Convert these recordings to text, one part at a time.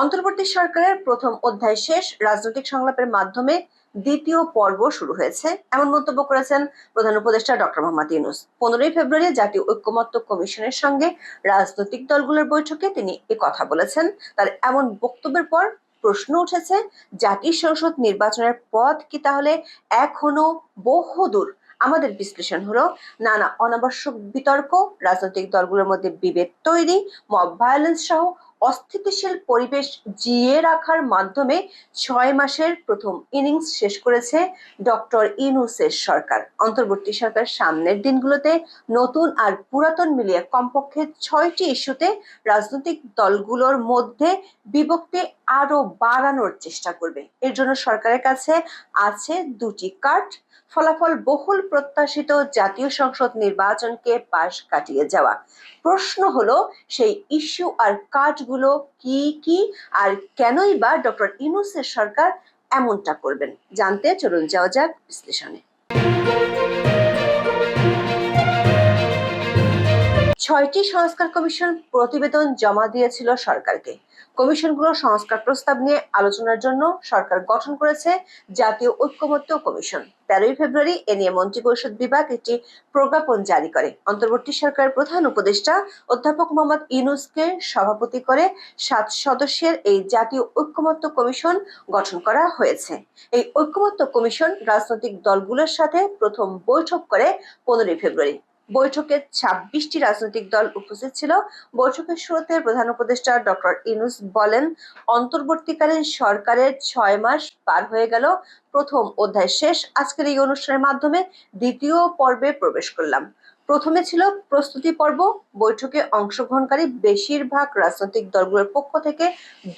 অন্তর্বর্তী সরকারের প্রথম অধ্যায় শেষ রাজনৈতিক সংলাপের মাধ্যমে দ্বিতীয় পর্ব শুরু হয়েছে। এমন মন্তব্য করেছেন প্রধান উপদেষ্টা ডক্টর মোহাম্মদ ইউনুস। পনেরোই ফেব্রুয়ারি জাতীয় ঐক্যমত্য কমিশনের সঙ্গে রাজনৈতিক দলগুলোর বৈঠকে তিনি কথা বলেছেন। তার এমন বক্তব্যের পর প্রশ্ন উঠেছে, জাতীয় সংসদ নির্বাচনের পথ কি তাহলে এখনও বহুদূর? আমাদের বিশ্লেষণ হলো, নানা অনাবশ্যক বিতর্ক, রাজনৈতিক দলগুলোর মধ্যে বিভেদ তৈরি মব ভায়োলেন্স সহ অস্থিতিশীল পরিবেশ জিয়ে রাখার মাধ্যমে ছয় মাসের প্রথম ইনিংস শেষ করেছে ডক্টর ইনুসের সরকার। অন্তর্বর্তী সরকার সামনের দিনগুলোতে নতুন আর পুরাতন মিলিয়ে কমপক্ষে ছয়টি ইস্যুতে রাজনৈতিক দলগুলোর মধ্যে বিভক্তি আরও বাড়ানোর চেষ্টা করবে। এর জন্য সরকারের কাছে আছে দুটি কার্ড। ফলাফল বহুল প্রত্যাশিত জাতীয় সংসদ নির্বাচনকে পাশ কাটিয়ে যাওয়া। প্রশ্ন হলো, সেই ইস্যু আর কাজগুলো কি কি আর কেনই বা ডক্টর ইনুসের সরকার এমনটা করবেন? জানতে চলুন, যাওয়া যাক বিশ্লেষণে। ছয়টি সংস্কার কমিশন প্রতিবেদন জমা দিয়েছিল সরকারকে। কমিশনগুলো সংস্কার প্রস্তাব নিয়ে আলোচনার জন্য সরকার গঠন করেছে জাতীয় ঐক্যমত্য কমিশন। তেরোই ফেব্রুয়ারি এ নিয়ে মন্ত্রিপরিষদ বিভাগ একটি প্রজ্ঞাপন জারি করে। অন্তর্বর্তী সরকারের প্রধান উপদেষ্টা অধ্যাপক মোহাম্মদ ইউনুসকে সভাপতি করে সাত সদস্যের এই জাতীয় ঐক্যমত্য কমিশন গঠন করা হয়েছে। এই ঐক্যমত্য কমিশন রাজনৈতিক দলগুলোর সাথে প্রথম বৈঠক করে পনেরোই ফেব্রুয়ারি। বৈঠকে ছাব্বিশটি রাজনৈতিক দল উপস্থিত ছিল। বৈঠকের শুরুতে প্রধান উপদেষ্টা ডক্টর ইনুস বলেন, অন্তর্বর্তীকালীন সরকারের ছয় মাস পার হয়ে গেল, প্রথম অধ্যায় শেষ। আজকের এই অনুষ্ঠানের মাধ্যমে দ্বিতীয় পর্বে প্রবেশ করলাম। প্রথমে ছিল প্রস্তুতি পর্ব, বৈঠকে অংশগ্রহণকারী বেশিরভাগ রাজনৈতিক দলগুলোর পক্ষ থেকে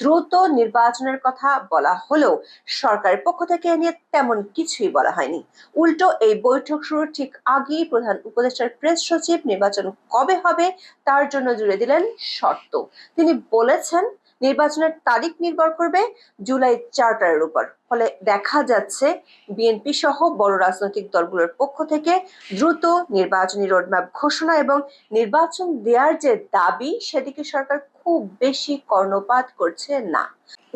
দ্রুত নির্বাচনের কথা বলা হলেও সরকারের পক্ষ থেকে এ নিয়ে তেমন কিছুই বলা হয়নি। উল্টো এই বৈঠক শুরুর ঠিক আগেই প্রধান উপদেষ্টার প্রেস সচিব নির্বাচন কবে হবে তার জন্য জুড়ে দিলেন শর্ত। তিনি বলেছেন নির্বাচনের তারিখ নির্ভর করবে জুলাই চার্টারের উপর। ফলে দেখা যাচ্ছে বিএনপি সহ বড় রাজনৈতিক দলগুলোর পক্ষ থেকে দ্রুত নির্বাচনী রোডম্যাপ ঘোষণা এবং নির্বাচন দেওয়ার যে দাবি, সেদিকে সরকার খুব বেশি কর্ণপাত করছে না।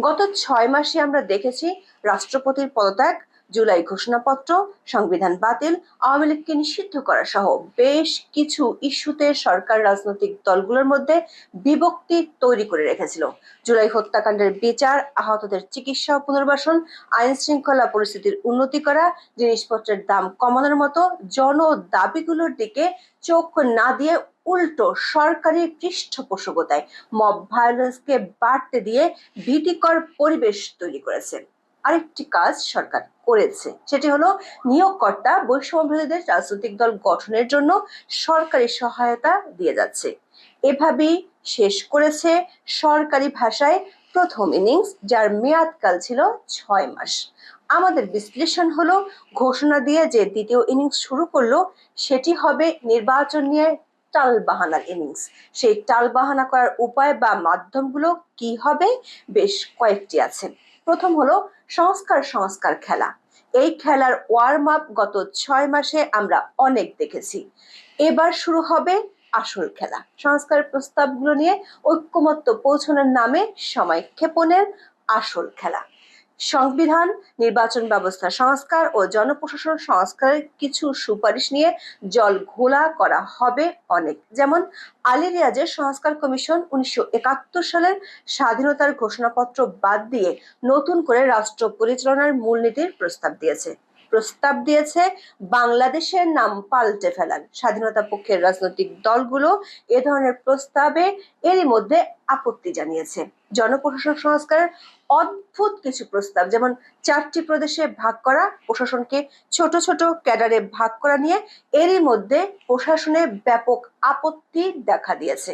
গত ছয় মাসে আমরা দেখেছি রাষ্ট্রপতির পদত্যাগ জুলাই ঘোষণাপত্র, সংবিধান বাতিল, আওয়ামী লীগকে নিষিদ্ধ করা সহ বেশ কিছু ইস্যুতে সরকার রাজনৈতিক দলগুলোর মধ্যে বিভক্তি তৈরি করে রেখেছিল। জুলাই হত্যাকাণ্ডের বিচার, আহতদের চিকিৎসা পুনর্বাসন, আইন শৃঙ্খলা পরিস্থিতির উন্নতি করা, জিনিসপত্রের দাম কমানোর মতো জন দাবিগুলোর দিকে চোখ না দিয়ে উল্টো সরকারি পৃষ্ঠপোষকতায় মব ভায়োলেন্সকে বাড়তে দিয়ে ভীতিকর পরিবেশ তৈরি করেছে। আরেকটি কাজ সরকার করেছে। সেটি হলো নিয়োগকর্তা বৈষম্যবিরোধীদের রাজনৈতিক দল গঠনের জন্য সরকারি সহায়তা দিয়ে যাচ্ছে। এভাবেই শেষ করেছে সরকারি ভাষায় প্রথম ইনিংস, যার মেয়াদকাল ছিল ছয় মাস। আমাদের বিশ্লেষণ হলো, ঘোষণা দিয়ে যে দ্বিতীয় ইনিংস শুরু করল, সেটি হবে নির্বাচন নিয়ে টাল বাহানার ইনিংস। সেই টাল বাহানা করার উপায় বা মাধ্যমগুলো কি হবে? বেশ কয়েকটি আছে। প্রথম হলো সংস্কার সংস্কার খেলা। এই খেলার ওয়ার্ম আপ গত ছয় মাসে আমরা অনেক দেখেছি। এবার শুরু হবে আসল খেলা। সংস্কার প্রস্তাবগুলো নিয়ে ঐক্যমত্য পৌঁছানোর নামে সময় ক্ষেপণের আসল খেলা। সংবিধান, নির্বাচন ব্যবস্থা সংস্কার ও জনপ্রশাসন সংস্কারের কিছু সুপারিশ নিয়ে জল ঘোলা করা হবে অনেক। যেমন আলী রিয়াজের সংস্কার কমিশন উনিশশো সালের স্বাধীনতার ঘোষণাপত্র বাদ দিয়ে নতুন করে রাষ্ট্র পরিচালনার মূলনীতির প্রস্তাব দিয়েছে। প্রস্তাব দিয়েছে, বাংলাদেশের নাম পাল্টে ফেলার। স্বাধীনতা পক্ষের রাজনৈতিক দলগুলো এ ধরনের প্রস্তাবে এরই মধ্যে আপত্তি জানিয়েছে। জনপ্রশাসন সংস্কারের অদ্ভুত কিছু প্রস্তাব, যেমন চারটি প্রদেশে ভাগ করা, প্রশাসনকে ছোট ছোট ক্যাডারে ভাগ করা নিয়ে এরই মধ্যে প্রশাসনে ব্যাপক আপত্তি দেখা দিয়েছে।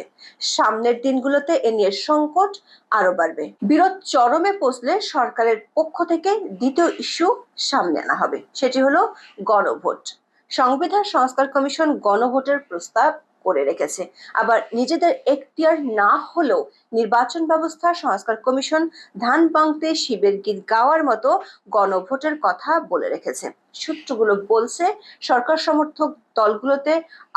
সামনের দিনগুলোতে এ নিয়ে সংকট আরও বাড়বে। বিরোধ চরমে পৌঁছলে সরকারের পক্ষ থেকে দ্বিতীয় ইস্যু সামনে আনা হবে। সেটি হলো গণভোট। সংবিধান সংস্কার কমিশন গণভোটের প্রস্তাব করে রেখেছে। আবার নিজেদের এখতিয়ার না হলেও নির্বাচন ব্যবস্থা, সংস্কার কমিশন, ধান বাংতে শিবের গীত গাওয়ার মতো গণভোটের কথা বলে রেখেছে। সূত্রগুলো বলছে, সরকার সমর্থক দলগুলোতে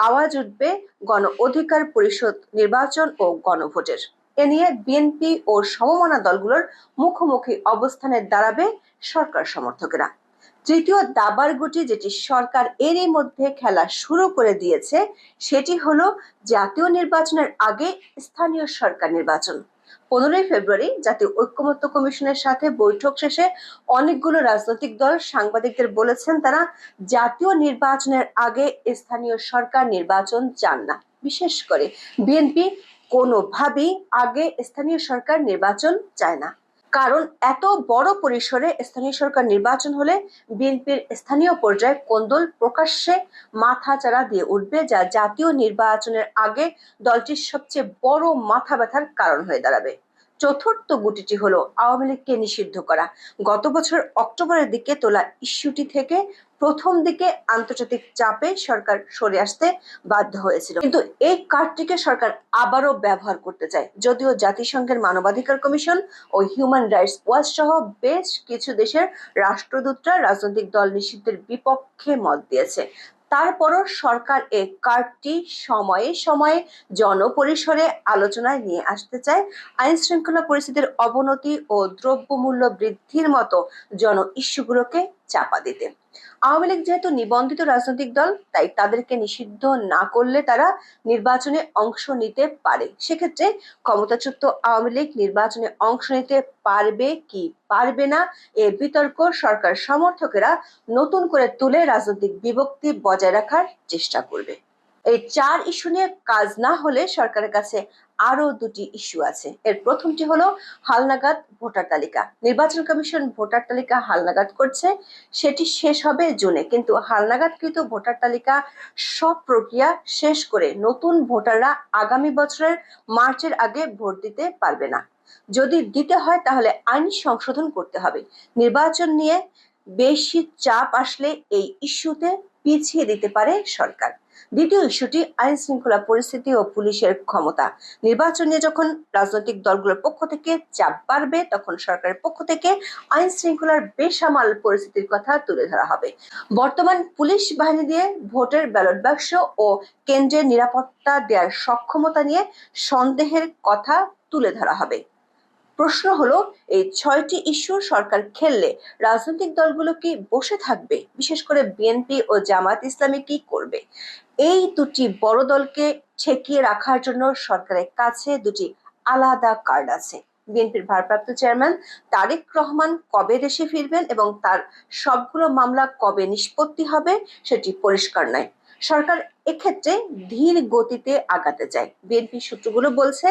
আওয়াজ উঠবে গণ অধিকার পরিষদ নির্বাচন ও গণভোটের। এ নিয়ে বিএনপি ও সমমনা দলগুলোর মুখোমুখি অবস্থানে দাঁড়াবে সরকার সমর্থকেরা। তৃতীয় দাবার গুটি যেটি সরকার এরই মধ্যে খেলা শুরু করে দিয়েছে, সেটি হলো জাতীয় নির্বাচনের আগে স্থানীয় সরকার নির্বাচন। পনেরোই ফেব্রুয়ারি জাতীয় ঐক্যমত্য কমিশনের সাথে বৈঠক শেষে অনেকগুলো রাজনৈতিক দল সাংবাদিকদের বলেছেন তারা জাতীয় নির্বাচনের আগে স্থানীয় সরকার নির্বাচন চান না। বিশেষ করে বিএনপি কোনোভাবেই আগে স্থানীয় সরকার নির্বাচন চায় না। কারণ এত বড় পরিসরে স্থানীয় সরকার নির্বাচন হলে বিএনপির স্থানীয় পর্যায়ে কোন্দল প্রকাশ্যে মাথাচাড়া দিয়ে উঠবে, যা জাতীয় নির্বাচনের আগে দলটির সবচেয়ে বড় মাথা ব্যথার কারণ হয়ে দাঁড়াবে। চতুর্থ গুটিটি হলো আওয়ামী লীগকে নিষিদ্ধ করা। গত বছর অক্টোবরের দিকে তোলা ইস্যুটি থেকে প্রথম দিকে আন্তর্জাতিক চাপে সরকার সরে আসতে বাধ্য হয়েছিল। কিন্তু এই কার্ডটিকে সরকার আবারও ব্যবহার করতে চায়। যদিও জাতিসংঘের মানবাধিকার কমিশন ও হিউম্যান রাইটস ওয়াচ সহ বেশ কিছু দেশের রাষ্ট্রদূতরা রাজনৈতিক দল নিষিদ্ধের বিপক্ষে মত দিয়েছে। তারপরও সরকার এ কার্ডটি সময়ে সময়ে জনপরিসরে আলোচনায় নিয়ে আসতে চায়। আইন শৃঙ্খলা পরিস্থিতির অবনতি ও দ্রব্যমূল্য বৃদ্ধির মতো জন ইস্যুগুলোকে চাপা দিতে। আওয়ামী লীগ যেহেতু নিবন্ধিত রাজনৈতিক দল, তাই তাদেরকে নিষিদ্ধ না করলে তারা নির্বাচনে অংশ নিতে পারে। সেক্ষেত্রে ক্ষমতাচ্যুত আওয়ামী লীগ নির্বাচনে অংশ নিতে পারবে কি পারবে না, এ বিতর্ক সরকার সমর্থকেরা নতুন করে তুলে রাজনৈতিক বিভক্তি বজায় রাখার চেষ্টা করবে। এই চার ইস্যু নিয়ে কাজ না হলে সরকারের কাছে আরও দুটি ইস্যু আছে। এর প্রথমটি হলো হালনাগাদ ভোটার তালিকা। নির্বাচন কমিশন ভোটার তালিকা হালনাগাদ করছে, সেটি শেষ হবে জুনে। কিন্তু হালনাগাদকৃত ভোটার তালিকা সব প্রক্রিয়া শেষ করে নতুন ভোটাররা আগামী বছরের মার্চের আগে ভোট দিতে পারবে না। যদি দিতে হয় তাহলে আইন সংশোধন করতে হবে। নির্বাচন নিয়ে বেশি চাপ আসলে এই ইস্যুতে পিছিয়ে দিতে পারে সরকার। দ্বিতীয় ইস্যুটি আইন শৃঙ্খলা পরিস্থিতি ও পুলিশের ক্ষমতা। নির্বাচন নিয়ে যখন রাজনৈতিক দলগুলোর পক্ষ থেকে চাপ বাড়বে, তখন সরকারের পক্ষ থেকে আইন শৃঙ্খলার বেসামাল পরিস্থিতির কথা তুলে ধরা হবে। বর্তমান পুলিশ বাহিনী দিয়ে ভোটের ব্যালট বাক্স ও কেন্দ্রের নিরাপত্তা দেওয়ার সক্ষমতা নিয়ে সন্দেহের কথা তুলে ধরা হবে। প্রশ্ন হলো, এই ছয়টি ইস্যু সরকার খেললে রাজনৈতিক দলগুলো কি বসে থাকবে? বিশেষ করে বিএনপি ও জামাত ইসলামী কি করবে? এই দুটি বড় দলকে ঠেকিয়ে রাখার জন্য সরকারের কাছে দুটি আলাদা কার্ড আছে। বিএনপির ভারপ্রাপ্ত চেয়ারম্যান তারেক রহমান কবে দেশে ফিরবেন এবং তার সবগুলো মামলা কবে নিষ্পত্তি হবে সেটি পরিষ্কার নয়। সরকার এক্ষেত্রে ধীর গতিতে আগাতে চায়। বিএনপি সূত্রগুলো বলছে,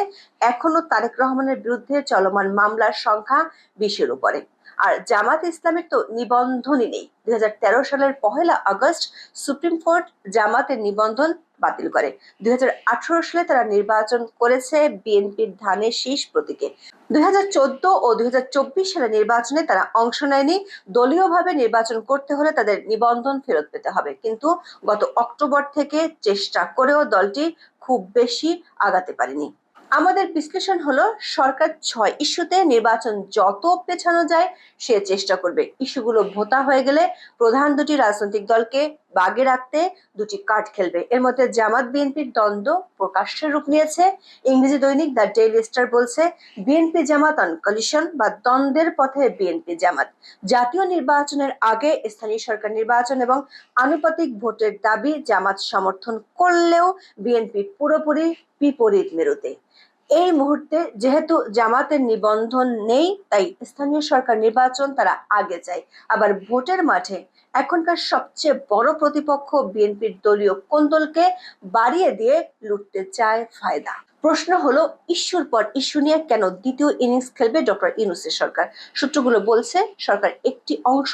এখনও তারেক রহমানের বিরুদ্ধে চলমান মামলার সংখ্যা বিশের উপরে। আর জামাত ইসলামের তো নিবন্ধনই নেই। দুই হাজার তেরো সালের পহেলা আগস্ট সুপ্রিম কোর্ট জামাতের নিবন্ধন বাতিল করে। দুই সালে তারা নির্বাচন করেছে বিএনপির ধানের শীষ প্রতীকে। দুই ও দুই সালে নির্বাচনে তারা অংশ নেয়নি। দলীয়ভাবে নির্বাচন করতে হলে তাদের নিবন্ধন ফেরত পেতে হবে। কিন্তু গত অক্টোবর থেকে চেষ্টা করেও দলটি খুব বেশি আগাতে পারেনি। আমাদের বিশ্লেষণ হলো, সরকার ছয় ইস্যুতে নির্বাচন যত পেছানো যায়, সে চেষ্টা করবে। ইস্যুগুলো ভোতা হয়ে গেলে প্রধান দুটি রাজনৈতিক দলকে বাগে রাখতে দুটি কার্ড খেলবে। এর মধ্যে জামাত বিএনপির দ্বন্দ্ব প্রকাশ্যের রূপ নিয়েছে। ইংরেজি দৈনিক দ্য ডেইলি স্টার বলছে, বিএনপি জামাত অন কলিশন বা দ্বন্দ্বের পথে বিএনপি জামাত। জাতীয় নির্বাচনের আগে স্থানীয় সরকার নির্বাচন এবং আনুপাতিক ভোটের দাবি জামাত সমর্থন করলেও বিএনপি পুরোপুরি বিপরীত মেরুতে এই মুহূর্তে যেহেতু জামাতের নিবন্ধন নেই, তাই স্থানীয় সরকার নির্বাচন তারা আগে চায়। আবার ভোটের মাঠে এখনকার সবচেয়ে বড় প্রতিপক্ষ বিএনপির দলীয় কোন্দলকে বাড়িয়ে দিয়ে লুটতে চায় ফায়দা? প্রশ্ন হলো, ইস্যুর পর ইস্যু নিয়ে কেন দ্বিতীয় ইনিংস খেলবে ডক্টর ইউনুসের সরকার? সূত্রগুলো বলছে, সরকার একটি অংশ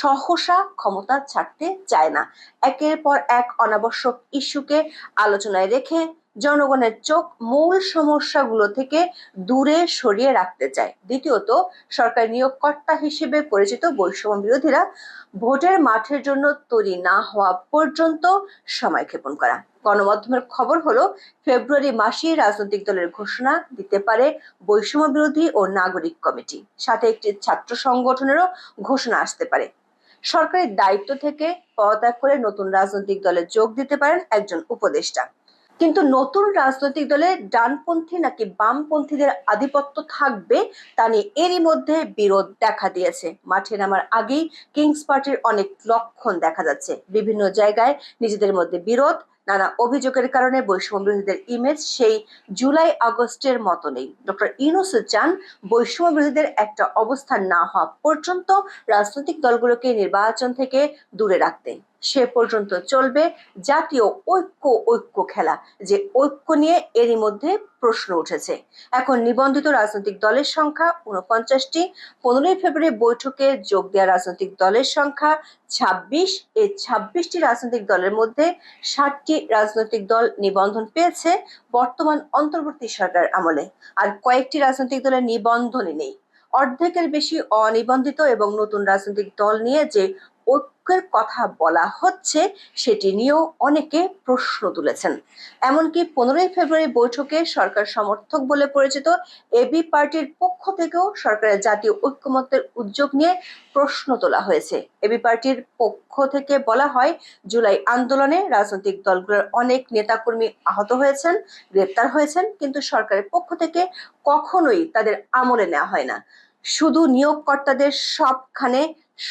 সহসা ক্ষমতা ছাড়তে চায় না। একের পর এক অনাবশ্যক ইস্যুকে আলোচনায় রেখে জনগণের চোখ মূল সমস্যাগুলো থেকে দূরে সরিয়ে রাখতে চায়। দ্বিতীয়ত, সরকার নিয়োগকর্তা হিসেবে পরিচিত বৈষম্য বিরোধীরা ভোটের মাঠের জন্য তৈরি না হওয়া পর্যন্ত সময় ক্ষেপণ করা। গণমাধ্যমের খবর হলো, ফেব্রুয়ারি মাসে রাজনৈতিক দলের ঘোষণা দিতে পারে বৈষম্য বিরোধী ও নাগরিক কমিটি। সাথে একটি ছাত্র সংগঠনেরও ঘোষণা আসতে পারে। সরকারের দায়িত্ব থেকে পদত্যাগ করে নতুন রাজনৈতিক দলে যোগ দিতে পারেন একজন উপদেষ্টা। কিন্তু নতুন রাজনৈতিক দলে ডানপন্থী নাকি বামপন্থীদের আধিপত্য থাকবে তা নিয়ে এরই মধ্যে বিরোধ দেখা দিয়েছে। মাঠে নামার আগেই কিংস পার্টির অনেক লক্ষণ দেখা যাচ্ছে। বিভিন্ন জায়গায় নিজেদের মধ্যে বিরোধ, নানা অভিযোগের কারণে বৈষম্য বিরোধীদের ইমেজ সেই জুলাই আগস্টের মতো নেই। ডক্টর ইউনুস চান বৈষম্য বিরোধীদের একটা অবস্থান না হওয়া পর্যন্ত রাজনৈতিক দলগুলোকে নির্বাচন থেকে দূরে রাখতে। সে পর্যন্ত চলবে জাতীয় ঐক্য ঐক্য খেলা, যে ঐক্য নিয়ে এরই মধ্যে প্রশ্ন উঠেছে। এখন নিবন্ধিত রাজনৈতিক দলের সংখ্যা উনপঞ্চাশটি পনেরোই ফেব্রুয়ারি বৈঠকে যোগ দেওয়া রাজনৈতিক দলের সংখ্যা ছাব্বিশ। এই ছাব্বিশটি রাজনৈতিক দলের মধ্যে ষাটটি রাজনৈতিক দল নিবন্ধন পেয়েছে বর্তমান অন্তর্বর্তী সরকার আমলে। আর কয়েকটি রাজনৈতিক দলের নিবন্ধনই নেই। অর্ধেকের বেশি অনিবন্ধিত এবং নতুন রাজনৈতিক দল নিয়ে যে ঐক্যের কথা বলা হচ্ছে, সেটি নিয়েও অনেকে প্রশ্ন তুলেছেন। এমনকি পনেরোই ফেব্রুয়ারি বৈঠকে সরকার সমর্থক বলে পরিচিত এবি পার্টির পক্ষ থেকেও সরকারের জাতীয় ঐক্যমত্যের উদ্যোগ নিয়ে প্রশ্ন তোলা হয়েছে। এবি পার্টির পক্ষ থেকে বলা হয়, জুলাই আন্দোলনে রাজনৈতিক দলগুলোর অনেক নেতাকর্মী আহত হয়েছেন, গ্রেপ্তার হয়েছেন, কিন্তু সরকারের পক্ষ থেকে কখনোই তাদের আমলে নেওয়া হয় না। শুধু নিয়োগকর্তাদের সবখানে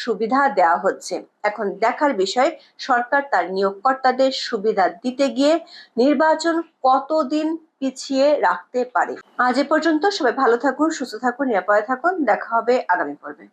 সুবিধা দেওয়া হচ্ছে। এখন দেখার বিষয়, সরকার তার নিয়োগকর্তাদের সুবিধা দিতে গিয়ে নির্বাচন কতদিন পিছিয়ে রাখতে পারে? আজ এ পর্যন্ত সবাই ভালো থাকুন, সুস্থ থাকুন, নিরাপদে থাকুন। দেখা হবে আগামী পর্বে।